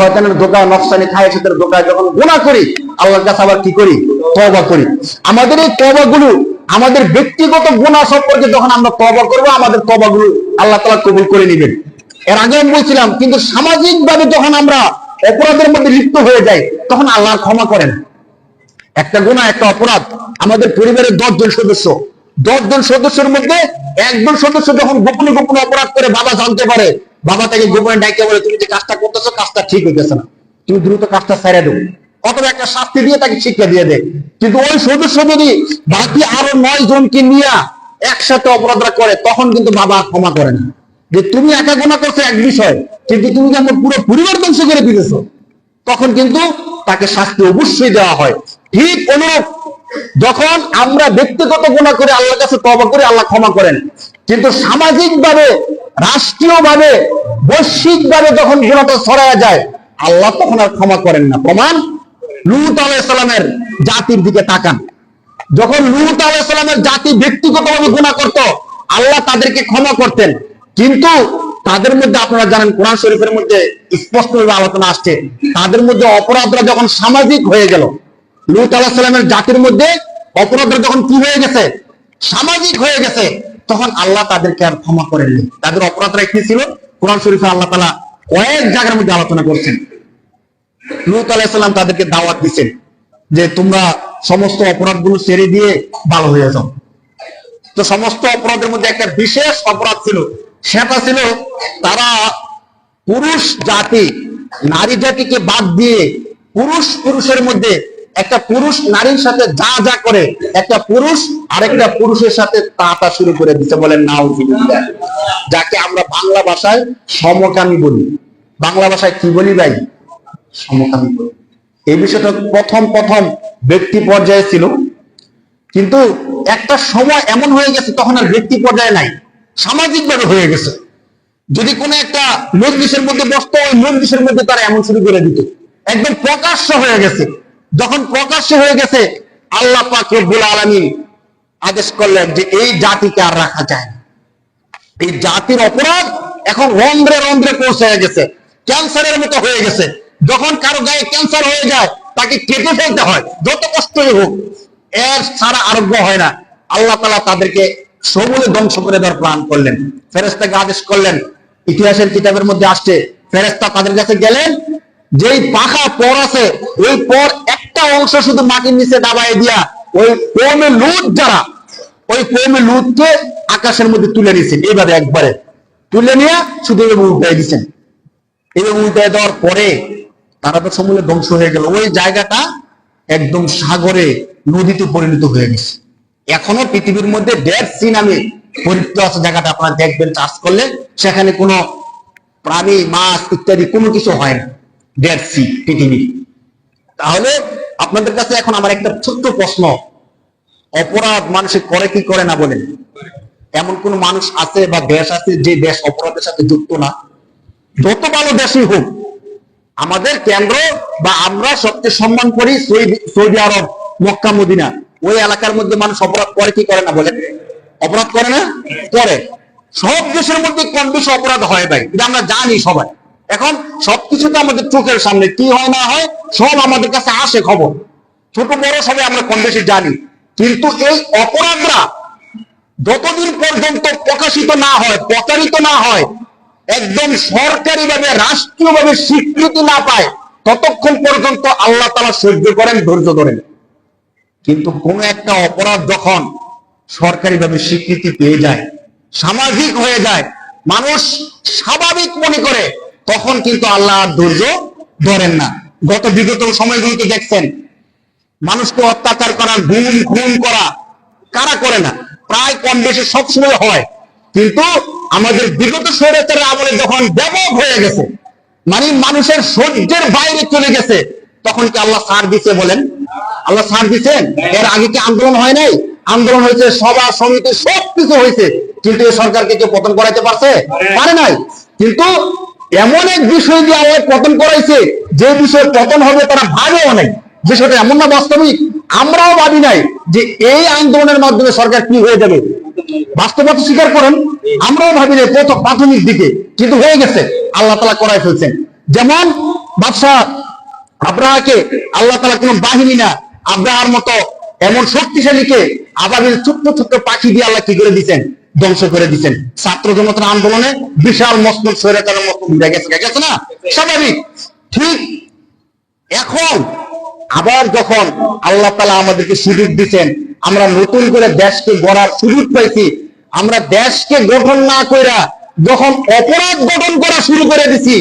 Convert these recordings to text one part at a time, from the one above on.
শয়তানের দোকা নকশানি খায় সেটার দোকায় যখন গুণা করি, আল্লাহর কাছে আবার কি করি? তবা করি। আমাদের এই তবাগুলো আমাদের ব্যক্তিগত গুণা সম্পর্কে যখন আমরা তবা করব, আমাদের তবাগুলো আল্লাহ তালা কবুল করে নেবেন। এর আগে আমি বলছিলাম, কিন্তু সামাজিক ভাবে যখন আমরা অপরাধের মধ্যে লিপ্ত হয়ে যাই, তখন আল্লাহ ক্ষমা করেন। একটা গুণা একটা অপরাধ। আমাদের পরিবারের দশজন সদস্য। দশজন সদস্যের মধ্যে একজন সদস্য যখন গোপনে গোপনে অপরাধ করে বাবা জানতে পারে বাবা তাকে গোপনে ডাইকে বলে, তুমি যে কাজটা করতেছো, কাজটা ঠিক হইতেছে না। তুমি দ্রুত কাজটা ছেড়ে দেবো অথবা একটা শাস্তি দিয়ে তাকে শিক্ষা দিয়ে দেয় কিন্তু ওই সদস্য যদি বাকি আরও নয় জনকে নিয়ে একসাথে অপরাধরা করে, তখন কিন্তু বাবা ক্ষমা করে না। যে তুমি একা গুণা করছ এক বিষয়, কিন্তু তুমি যে আমার পুরো পরিবার ধ্বংস করে দিতেছো তখন কিন্তু তাকে শাস্তি অবশ্যই দেওয়া হয়। ঠিক অনুরূপ, যখন আমরা ব্যক্তিগত গোনা করে আল্লাহর কাছে তবা করে, আল্লাহ ক্ষমা করেন। কিন্তু সামাজিক ভাবে রাষ্ট্রীয় ভাবে বৈশ্বিক ভাবে যখন গুণাটা ছড়ায় যায়, আল্লাহ তখন আর ক্ষমা করেন না। প্রমাণ? লুত আলাইসালামের জাতির দিকে তাকান। যখন লুত আলাইসালামের জাতি ব্যক্তিগতভাবে গুণা করত, আল্লাহ তাদেরকে ক্ষমা করতেন। কিন্তু তাদের মধ্যে আপনারা জানেন, কোরআন শরীফের মধ্যে স্পষ্টভাবে আলোচনা আসছে, তাদের মধ্যে অপরাধরা যখন সামাজিক হয়ে গেল, লুত আলাহিসাল্লামের জাতির মধ্যে অপরাধরা যখন কি হয়ে গেছে? সামাজিক হয়ে গেছে। তখন আল্লাহ তাদেরকে আর ক্ষমা করেননি। তাদের অপরাধরা কি ছিল? কোরআন শরীফে আল্লাহ তালা কয়েক জায়গার মধ্যে আলোচনা করছেন। লুত আলাইসাল্লাম তাদেরকে দাওয়াত দিচ্ছেন যে, তোমরা সমস্ত অপরাধগুলো ছেড়ে দিয়ে ভালো হয়ে যাও। তো সমস্ত অপরাধের মধ্যে একটা বিশেষ অপরাধ ছিল। সেটা ছিল তারা পুরুষ জাতি, নারী জাতিকে বাদ দিয়ে পুরুষ পুরুষের মধ্যে একটা পুরুষ নারীর সাথে যা যা করে, একটা পুরুষ আরেকটা পুরুষের সাথে তাতা শুরু করে দিতে বলেন নাও যাকে আমরা বাংলা ভাষায় সমকামী বলি। বাংলা ভাষায় কি বলি ভাই? সমকামী বলি। এই বিষয়টা প্রথম প্রথম ব্যক্তি পর্যায়ে ছিল। কিন্তু একটা সময় এমন হয়ে গেছে, তখন আর ব্যক্তি পর্যায়ে নাই। সামাজিক ভাবে হয়ে গেছে। যদি কোনো একটা মজলিসের মধ্যে বসতো, ওই মজলিসের মধ্যে তারা এমন শুরু করে দিত। একদম প্রকাশ্য হয়ে গেছে। যখন প্রকাশ্য হয়ে গেছে, আল্লাহ পাক রব্বুল আলামিন আদেশ করলেন যে এই জাতিকে আর রাখা যায় না। এই জাতির অপরাধ এখন রন্ধ্রে রন্ধ্রে পৌঁছে গেছে, ক্যান্সারের মতো হয়ে গেছে। যখন কারও গায়ে ক্যান্সার হয়ে যায়, তাকে কেটে ফেলতে হয়, যত কষ্টই হোক, এর সারা আরোগ্য হয় না। আল্লাহ তালা তাদেরকে সমূলে ধ্বংস করে দেওয়ার প্ল্যান করলেন। ফেরেস্তাকে আদেশ করলেন, ইতিহাসের কিতাবের মধ্যে আসছে ফেরেস্তা তাদের কাছে গেলেন যেই পাখা পর আছে ওই পর একটা অংশ শুধু মাটির নিচে দাবায় দিয়া ওই কমে লুট যারা, ওই কমে লুটকে আকাশের মধ্যে তুলে নিয়েছেন। এইভাবে একবারে তুলে নিয়ে শুধু এভাবে উল্টাই দিচ্ছেন এভাবে উল্টাই দেওয়ার পরে তারা তো সমূলে ধ্বংস হয়ে গেল। ওই জায়গাটা একদম সাগরে, নদীতে পরিণত হয়ে গেছে। এখনও পৃথিবীর মধ্যে ডেড সি নামে পরিচিত আছে জায়গাটা, আপনারা দেখবেন, চাষ করলে সেখানে কোনো প্রাণী, মাছ ইত্যাদি কোনো কিছু হয় না। ডেড সি পৃথিবীর তাহলে আপনাদের কাছে এখন আমার একটা ছোট্ট প্রশ্ন। অপরাধ মানুষে করে কি করে না বলেন? এমন কোন মানুষ আছে বা দেশ আছে যে দেশ অপরাধের সাথে যুক্ত না? যত ভালো দেশই হোক, আমাদের কেন্দ্র বা আমরা সবচেয়ে সম্মান করি Saudi- Saudi Arab, Mecca, Medina. ওই এলাকার মধ্যে মানুষ অপরাধ করে কি করে না বলেন? অপরাধ করে না? করে। সব দেশের মধ্যে কম বেশি অপরাধ হয় ভাই। এটা আমরা জানি সবাই। এখন সবকিছু তো আমাদের চোখের সামনে, কি হয় না হয়, সব আমাদের কাছে আসে খবর। ছোট বড় সবাই আমরা কম বেশি জানি। কিন্তু এই অপরাধরা যতদিন পর্যন্ত প্রকাশিত না হয়, প্রচারিত না হয়, একদম সরকারি ভাবে রাষ্ট্রীয় ভাবে স্বীকৃতি না পায়, ততক্ষণ পর্যন্ত আল্লাহ তালা সহ্য করেন, ধৈর্য ধরেন। কিন্তু কোন একটা অপরাধ যখন সরকারি ভাবে স্বীকৃতি পেয়ে যায়, সামাজিক হয়ে যায়, মানুষ স্বাভাবিক মনে করে তখন কিন্তু আল্লাহ আর ধৈর্য ধরেন না। গত বিগত সময়গুলোতে দেখছেন, মানুষকে অত্যাচার করা, গুম, খুন করা, কারা করে না? প্রায় কম বেশি সবসময় হয়। কিন্তু আমাদের বিগত স্বৈরাচারের আমলে যখন ব্যাপক হয়ে গেছে মানে মানুষের সহ্যের বাইরে চলে গেছে, তখন কি আল্লাহ সার দিছে বলেন? আল্লাহ সার দিচ্ছেন এর আগে কি আন্দোলন হয় নাই? আন্দোলন হয়েছে, সভা, সমিতি সব কিছু হয়েছে। কিন্তু এই সরকারকে কেউ পতন করাইতে পারছে? পারে নাই। কিন্তু এমন এক বিষয় দিয়ে আল্লাহ পতন করাইছে, যে বিষয় পতন হবে তারা ভাবেও নাই। বিষয়টা এমন না বাস্তবিক, আমরাও ভাবি নাই যে এই আন্দোলনের মাধ্যমে সরকার কি হয়ে যাবে। বাস্তবতা স্বীকার করেন, আমরাও ভাবি নাই প্রথম, প্রাথমিক দিকে, কিন্তু হয়ে গেছে, আল্লাহ তালা করাই ফেলছেন। যেমন বাদশাহ আব্রাহাকে আল্লাহ তালা কোন বাহিনী না, আব্রাহার মতো এমন শক্তিশালীকে আবার ছোট্ট ছোট্ট পাখি দিয়ে আল্লাহ কি করে দিচ্ছেন? ধ্বংস করে দিচ্ছেন। ছাত্র জনতার আন্দোলনে বিশাল মস্তক সরে তার মস্তক উড়ে গেছে। গেছে না? স্বাভাবিক। ঠিক। এখন আবার যখন আল্লাহ তালা আমাদেরকে সুযোগ দিচ্ছেন, আমরা নতুন করে দেশকে গড়ার সুযোগ পাইছি, আমরা দেশকে গঠন না কইরা যখন অপরাধ গঠন করা শুরু করে দিছি,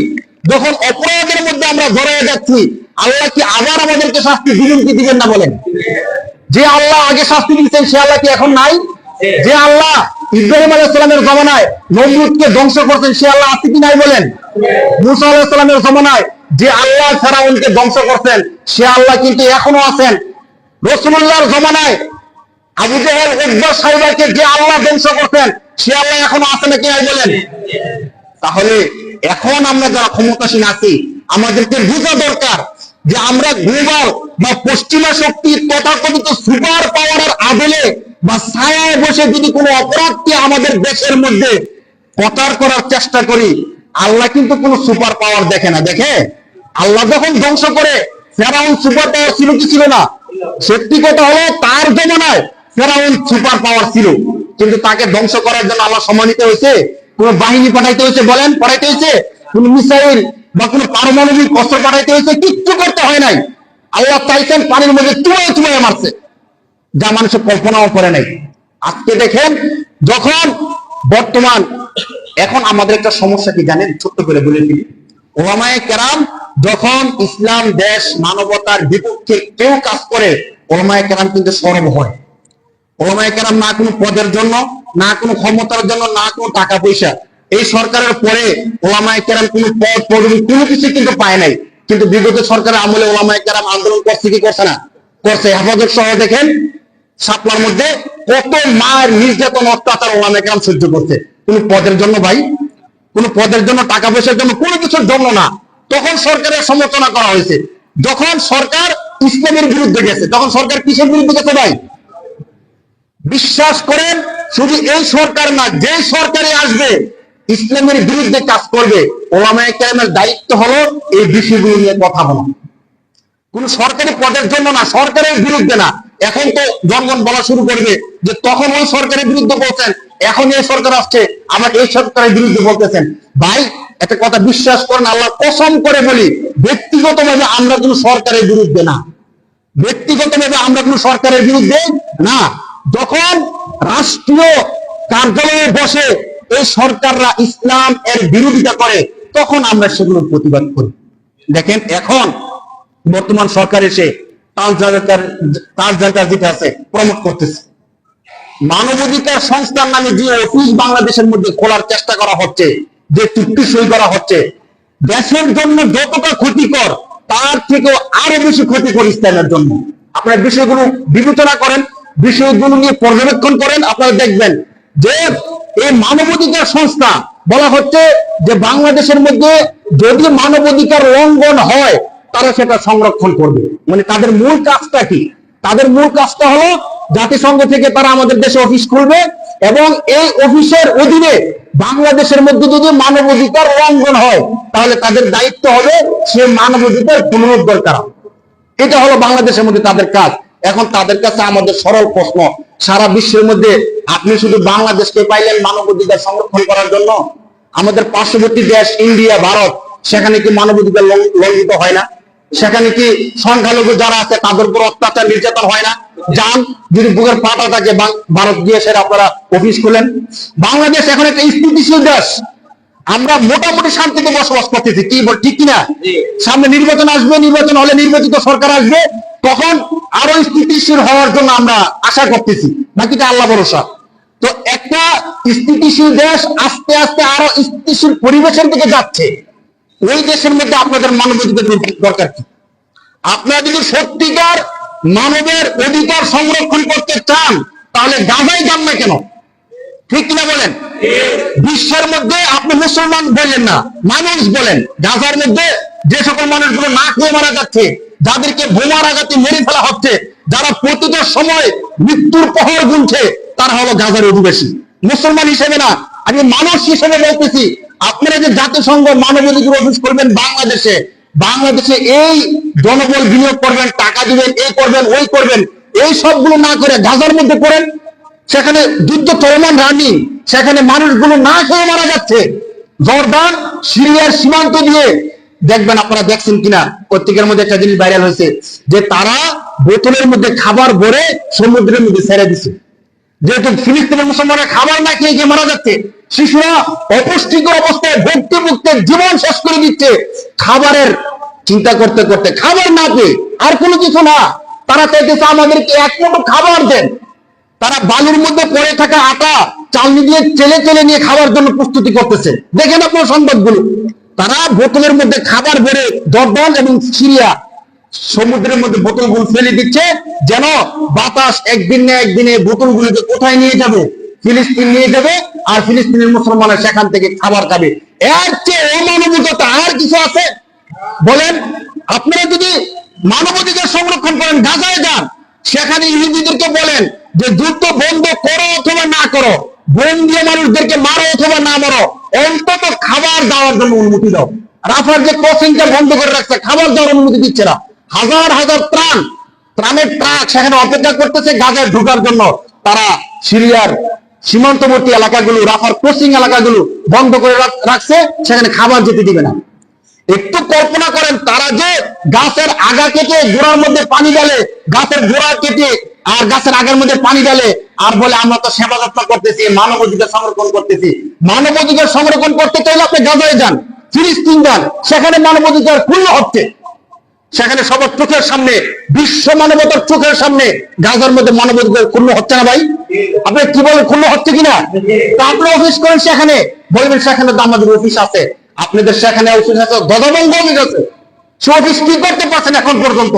যখন অপরাধের মধ্যে আমরা জড়ায় যাচ্ছি, আল্লাহ কি আবার আমাদেরকে শাস্তি দিবেন কি দিবেন না বলেন? যে আল্লাহ আগে শাস্তি দিচ্ছেন সে আল্লাহ কি এখন নাই? যে আল্লাহ ইব্রাহিম আলাইসালামের জমানায় নমরুদকে ধ্বংস করছেন, সে আল্লাহ আছে নাই বলেন? মুসা আলাইসালামের জমানায় যে আল্লাহ ফেরাউনকে ধ্বংস করছেন, সে আল্লাহ কিন্তু এখনও আছেন। রসুল্লাহর জমানায় আবু যে আল্লাহ ধ্বংস করছেন, সে আল্লাহ এখনও নাকি নাই বলেন? তাহলে এখন আমরা যারা ক্ষমতাসীন আছি, আমাদেরকে বোঝা দরকার যে আমরা গ্লোবাল বা পশ্চিমা শক্তির তথাকথিত সুপার পাওয়ারের আদলে বা ছায়ায় বসে যদি কোনো অপরাধকে আমাদের দেশের মধ্যে প্রচার করার চেষ্টা করি, আল্লাহ কিন্তু কোনো সুপার পাওয়ার দেখে না। দেখে? আল্লাহ যখন ধ্বংস করে, ফেরাউন সুপার পাওয়ার ছিল কি ছিল না? সত্যি কথা হলো, তার জমানায় ফেরাউন সুপার পাওয়ার ছিল। কিন্তু তাকে ধ্বংস করার জন্য আল্লাহ সম্মানিত হয়েছে, কোন বাহিনী পাঠাইতে হয়েছে বলেন? পাঠাইতে হয়েছে? কোন মিসাইল বা কোনো পারমাণবিক অস্ত্র পাঠাইতে হয়েছে, কিচ্ছু করতে হয় নাই। আল্লাহ চাইছেন পানির মধ্যে চুয়ে চুয়ে মারছে। যা মানুষের কল্পনাও করে নাই। আজকে দেখেন, যখন বর্তমান, এখন আমাদের একটা সমস্যা কি জানেন? ছোট্ট করে বলে দিই। ওলামায়ে কেরাম যখন ইসলাম, দেশ, মানবতার বিপক্ষে কেউ কাজ করে, ওলামায়ে কেরাম কিন্তু সরব হয়। ওলামায়ে কেরাম না কোনো পদের জন্য, না কোনো ক্ষমতার জন্য, না কোনো টাকা পয়সা। এই সরকারের পরে ওলামায়ে কেরাম কোনো পদ, পদবি কোনো কিছু কিন্তু পায় নাই। কিন্তু বিগত সরকারের আমলে ওলামায়ে কেরাম আন্দোলন করছে, কি করছে না? করছে হেফাজত সহ দেখেন, সাপলার মধ্যে কত মায়ের নির্যাতন, অত্যাচার ওলামায়ে কেরাম সহ্য করছে। কোনো পদের জন্য ভাই, কোন পদের জন্য টাকা পয়সার জন্য কোনো কিছুর জন্য না। তখন সরকারের সমালোচনা করা হয়েছে। যখন সরকার ইসলামের বিরুদ্ধে গেছে, তখন সরকার কিসের বিরুদ্ধে গেছে ভাই? বিশ্বাস করেন, শুধু এই সরকার না, যে সরকারে আসবে ইসলামের বিরুদ্ধে কাজ করবে, ওলামায় কেরামের দায়িত্ব হলো এই বিষয়গুলো নিয়ে কথা বলা। কোন সরকারি পদের জন্য না, সরকারের বিরুদ্ধে না। এখন তো জনগণ বলা শুরু করবে যে তখন ওই সরকারের বিরুদ্ধে বলছেন, এখন এই সরকার আসছে, আবার এই সরকারের বিরুদ্ধে বলতেছেন। ভাই, একটা কথা বিশ্বাস করেন, আল্লাহ কসম করে বলি, ব্যক্তিগতভাবে আমরা কোনো সরকারের বিরুদ্ধে না। ব্যক্তিগতভাবে আমরা কোনো সরকারের বিরুদ্ধে না। যখন রাষ্ট্রীয় কার্যালয়ে বসে এই সরকাররা ইসলাম এর বিরোধিতা করে, তখন আমরা সেগুলোর প্রতিবাদ করি। দেখেন এখন বর্তমান সরকার এসে খোলার চেষ্টা করা হচ্ছে, যে চুক্তি সই করা হচ্ছে, দেশের জন্য যতটা ক্ষতিকর, তার থেকেও আরও বেশি ক্ষতিকর জন্য। আপনারা বিষয়গুলো বিবেচনা করেন, বিষয়গুলো নিয়ে পর্যবেক্ষণ করেন, আপনারা দেখবেন যে এই মানবাধিকার সংস্থা বলা হচ্ছে যে বাংলাদেশের মধ্যে যদি মানবাধিকার লঙ্ঘন হয়, তারা সেটা সংরক্ষণ করবে। মানে তাদের মূল কাজটা কি? তাদের মূল কাজটা হলো জাতিসংঘ থেকে তারা আমাদের দেশে অফিস খুলবে এবং এই অফিসের অধীনে বাংলাদেশের মধ্যে যদি মানবাধিকার লঙ্ঘন হয়, তাহলে তাদের দায়িত্ব হবে সে মানবাধিকার পুনরুদ্ধার করা। এটা হলো বাংলাদেশের মধ্যে তাদের কাজ। এখন তাদের কাছে আমাদের সরল প্রশ্ন সারা বিশ্বের মধ্যে আপনি শুধু বাংলাদেশকে পাইলেন মানবাধিকার সংরক্ষণ করার জন্য? আমাদের পার্শ্ববর্তী দেশ ইন্ডিয়া ভারত সেখানে কি মানবাধিকার লং- লঙ্ঘিত হয় না? সেখানে কি সংখ্যালঘু যারা আছে তাদের উপর অত্যাচার নির্যাতন হয় না? যান যদি বুকের পাটা থাকে ভারত গিয়ে সেটা আপনারা অফিস খুলেন বাংলাদেশ এখন একটা স্থিতিশীল দেশ। আমরা মোটামুটি শান্তিতে বসবাস করতেছি। কি বল ঠিক কিনা? সামনে নির্বাচন আসবে নির্বাচন হলে নির্বাচিত সরকার আসবে। তখন আরও স্থিতিশীল হওয়ার জন্য আমরা আশা করতেছি বাকিটা আল্লাহ ভরসা? তো একটা স্থিতিশীল দেশ আস্তে আস্তে আরও স্থিতিশীল পরিবেশের দিকে যাচ্ছে। ওই দেশের মধ্যে আপনাদের মানবাধিকার দরকার কি? আপনারা যদি সত্যিকার মানবের অধিকার সংরক্ষণ করতে চান, তাহলে গাজাই যান না কেন? ঠিক কিনা বলেন? বিশ্বের মধ্যে আপনি মুসলমান বলেন না, মানুষ বলেন, গাজার মধ্যে যে সকল মানুষগুলো না খেয়ে মারা যাচ্ছে যাদেরকে বোমার আঘাতে মেরে ফেলা হচ্ছে, যারা প্রতিটা সময় মৃত্যুর পহর গুনছে, তারা হলো গাজার অধিবাসী। মুসলমান হিসেবে না, আমি মানুষ হিসেবে বলতেছি, আপনারা যে জাতিসংঘ মানবাধিকার অফিস করবেন বাংলাদেশে বাংলাদেশে এই জনবল বিনিয়োগ করবেন, টাকা দিবেন এই করবেন, ওই করবেন, এই সবগুলো না করে গাজার মধ্যে করেন সেখানে যুদ্ধ চলমান রানি, সেখানে মানুষগুলো না খেয়ে মারা যাচ্ছে। জর্দান, সিরিয়ার সীমান্ত দিয়ে দেখবেন আপনারা দেখছেন কিনা পত্রিকার মধ্যে একটা জিনিস ভাইরাল হয়েছে, যে তারা বোতলের মধ্যে খাবার ভরে সমুদ্রের মধ্যে ছেড়ে দিছে। যেহেতু ফিলিস্তিনের মুসলমানের খাবার না খেয়ে মারা যাচ্ছে, শিশুরা অপুষ্টিকর অবস্থায় ভক্তি মুক্তে জীবন শেষ করে দিচ্ছে। খাবারের চিন্তা করতে করতে খাবার না পেয়ে আর কোনো কিছু না, তারা চাইতেছে আমাদেরকে এক মুঠো খাবার দেন। তারা বালুর মধ্যে পড়ে থাকা আটা, চালনি দিয়ে চেলে চেলে নিয়ে খাওয়ার জন্য প্রস্তুতি করতেছে। দেখেন আপনার সংবাদগুলো। তারা বোতলের মধ্যে খাবার বেড়ে জর্দান এবং সিরিয়া সমুদ্রের মধ্যে বোতলগুলো ফেলে দিচ্ছে, যেন বাতাস একদিন না একদিনে বোতলগুলোকে কোথায় নিয়ে যাবে? ফিলিস্তিন নিয়ে যাবে, আর ফিলিস্তিনের মুসলমানরা সেখান থেকে খাবার খাবে। এর চেয়ে অমানবিকতা আর কিছু আছে? বলেন, আপনারা যদি মানবাধিকার সংরক্ষণ করেন, গাজায় যান, সেখানে ইহুদিদেরকে বলেন যে যুদ্ধ বন্ধ করো অথবা না করো। বোম দিয়ে মানুষদেরকে মারো অথবা না মারো। অন্তত খাবার দেওয়ার জন্য অনুমতি দাও। রাফার যে ক্রসিংটা বন্ধ করে রাখছে, খাবার দেওয়ার অনুমতি দিচ্ছে না। হাজার হাজার ত্রাণ, ত্রাণের ট্রাক সেখানে অপেক্ষা করতেছে গাজায় ঢোকার জন্য। তারা সিরিয়ার সীমান্তবর্তী এলাকাগুলো, রাফার ক্রসিং এলাকাগুলো বন্ধ করে রাখ- রাখছে, সেখানে খাবার যেতে দিবে না। একটু কল্পনা করেন, তারা যে গাছের আগা কেটে গোড়ার মধ্যে পানি ডালে গাছের গোড়া কেটে আর গাছের আগের মধ্যে পানি ডালে আর বলে আমরা তো সেবা যত্ন করতেছি, মানব অধিকার সংরক্ষণ করতেছি। মানব অধিকার সংরক্ষণ করতে চাইলে আপনি গাজায় যান, ফিলিস্তিন যান, সেখানে মানব অধিকার পূর্ণ হচ্ছে। সেখানে সবার চোখের সামনে, বিশ্ব মানবতার চোখের সামনে গাজার মধ্যে মানবাধিকার ক্ষুণ্ণ হচ্ছে না ভাই? আপনি কি বলেন ক্ষুণ্ণ হচ্ছে কিনা? তা আপনি অফিস করেন সেখানে। বলবেন সেখানে তো আমাদের অফিস আছে। আপনাদের সেখানে অফিস আছে গদবঙ্গ অফিস আছে সে অফিস কি করতে পারছেন এখন পর্যন্ত?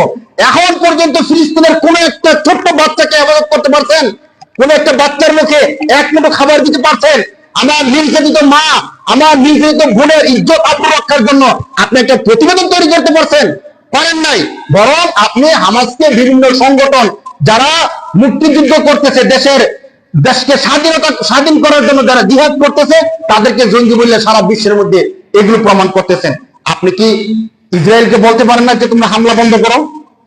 এখন পর্যন্ত ফিলিস্তিনের কোন একটা ছোট্ট বাচ্চাকে আবাদত করতে পারছেন? কোন একটা বাচ্চার মুখে এক মুঠো খাবার দিতে পারছেন? আমার নির্যাতিত মা, আমার নির্যাতিত বোনের ইজ্জত আব্রু রক্ষার জন্য আপনি একটা প্রতিবেদন তৈরি করতে পারছেন? পারেন নাই। বরং আপনি হামাসকে বিভিন্ন সংগঠন যারা মুক্তিযুদ্ধ করতেছে দেশের, দেশকে স্বাধীনতা, স্বাধীন করার জন্য যারা জিহাদ করতেছে, তাদেরকে জঙ্গি বললে সারা বিশ্বের মধ্যে এগুলো প্রমাণ করতেছেন। আপনি কি ইসরায়েলকে বলতে পারেন না যে তোমরা হামলা বন্ধ করো?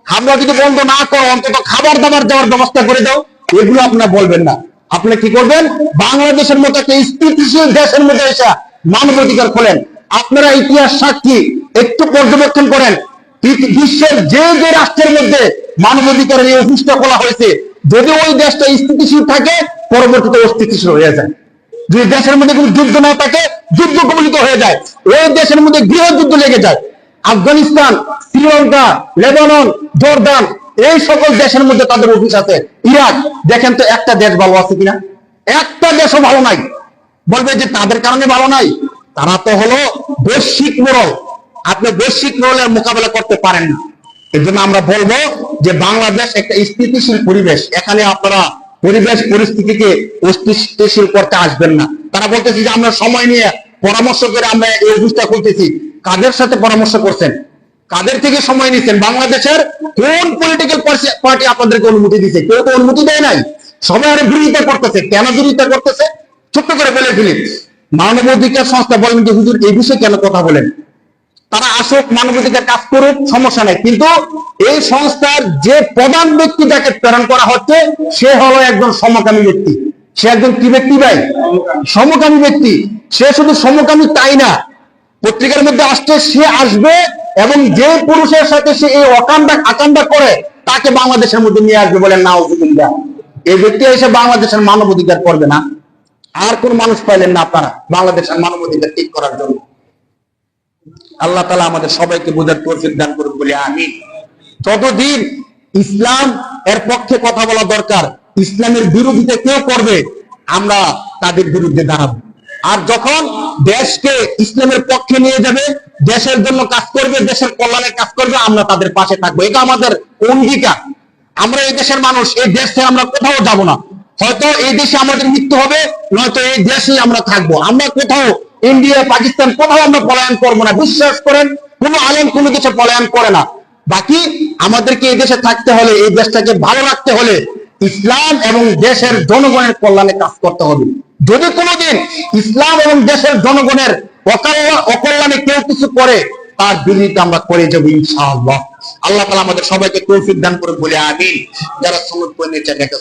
হামলা যদি বন্ধ না করো, অন্তত খাবার দাবার দেওয়ার ব্যবস্থা করে দাও। এগুলো আপনারা বলবেন না। আপনি কি করবেন? বাংলাদেশের মতো একটা স্থিতিশীল দেশের মধ্যে এসে মানবাধিকার খোলেন। আপনারা ইতিহাস সাক্ষী, একটু পর্যবেক্ষণ করেন। বিশ্বের যে যে রাষ্ট্রের মধ্যে মানবাধিকারের এই অফিসটা খোলা হয়েছে, যদি ওই দেশটা স্থিতিশীল থাকে, পরবর্তীতে অস্থিতিশীল হয়ে যায়। যদি দেশের মধ্যে কোনো যুদ্ধ না থাকে, যুদ্ধ কবলিত হয়ে যায়। ওই দেশের মধ্যে গৃহযুদ্ধ লেগে যায়। আফগানিস্তান, শ্রীলঙ্কা, লেবানন, জর্দান এই সকল দেশের মধ্যে তাদের অফিস আছে। ইরাক, দেখেন তো একটা দেশ ভালো আছে কিনা? একটা দেশও ভালো নাই। বলবে যে তাদের কারণে ভালো নাই? তারা তো হলো বৈশ্বিক মোড়ল। আপনি বৈশ্বিক মোড়লের মোকাবেলা করতে পারেন না। এর জন্য আমরা বলব যে বাংলাদেশ একটা স্থিতিশীল পরিবেশ। এখানে আপনারা পরিবেশ পরিস্থিতিকে অস্থিতিশীল করতে আসবেন না। তারা বলতেছে যে আমরা সময় নিয়ে পরামর্শ করে আমরা এই অফিসটা খুলতেছি। কাদের সাথে পরামর্শ করছেন? কাদের থেকে সময় নিচ্ছেন? বাংলাদেশের কোন পলিটিক্যাল পার্টি আপনাদেরকে অনুমতি দিচ্ছে কেউ তো অনুমতি দেয় নাই। সবাই আরে বিরোধিতা করতেছে। কেন বিরোধিতা করতেছে? ছোট্ট করে বলে ফেলি। মানবাধিকার সংস্থা বলেন যে, হুজুর, এই বিষয়ে কেন কথা বলেন? তারা আসুক, মানবাধিকার কাজ করুক, সমস্যা নেই। কিন্তু এই সংস্থার যে প্রধান ব্যক্তি যাকে প্রেরণ করা হচ্ছে, সে হলো একজন সমকামী ব্যক্তি। সে একজন কি ব্যক্তি ভাই? সমকামী ব্যক্তি। সে শুধু সমকামী তাই না। পত্রিকার মধ্যে আসছে, সে আসবে এবং যে পুরুষের সাথে সে এই অকাণ্ডা আকাণ্ডা করে, তাকে বাংলাদেশের মধ্যে নিয়ে আসবে বলেন না এই ব্যক্তি এসে বাংলাদেশের মানবাধিকার করবে না। আর কোন মানুষ পাইলেন না আপনারা বাংলাদেশের মানব অধিকার ঠিক করার জন্য। আল্লাহ তালা আমাদের সবাইকে বোঝার তৌফিক দান করুন বলে আমি ততদিন ইসলাম এর পক্ষে কথা বলা দরকার। ইসলামের বিরোধিতা কেউ করবে, আমরা তাদের বিরুদ্ধে দাঁড়াবো। আর যখন দেশকে ইসলামের পক্ষে নিয়ে যাবে দেশের জন্য কাজ করবে, দেশের কল্যাণের কাজ করবে, আমরা তাদের পাশে থাকব। এটা আমাদের অঙ্গীকার। আমরা এই দেশের মানুষ, এই দেশ থেকে আমরা কোথাও যাব না। হয়তো এই দেশে আমাদের মৃত্যু হবে, নয়তো এই দেশেই আমরা থাকব। আমরা কোথাও ইন্ডিয়া, পাকিস্তান, কোথাও আমরা পলায়ন করব না। বিশ্বাস করেন, কোনো আলেম কোনো দেশে পলায়ন করে না। বাকি আমাদেরকে এই দেশে থাকতে হলে, এই দেশটাকে ভালো রাখতে হলে ইসলাম এবং দেশের জনগণের কল্যাণে কাজ করতে হবে। যদি কোনোদিন ইসলাম এবং দেশের জনগণের অকল্যাণ কেউ কিছু করে, তার বিরোধিতা আমরা করে যাব ইনশাআল্লাহ। আল্লাহ তালা আমাদের সবাইকে তৌফিক দান করে বলে আমিন। যারা সমুদ করে চাই একটা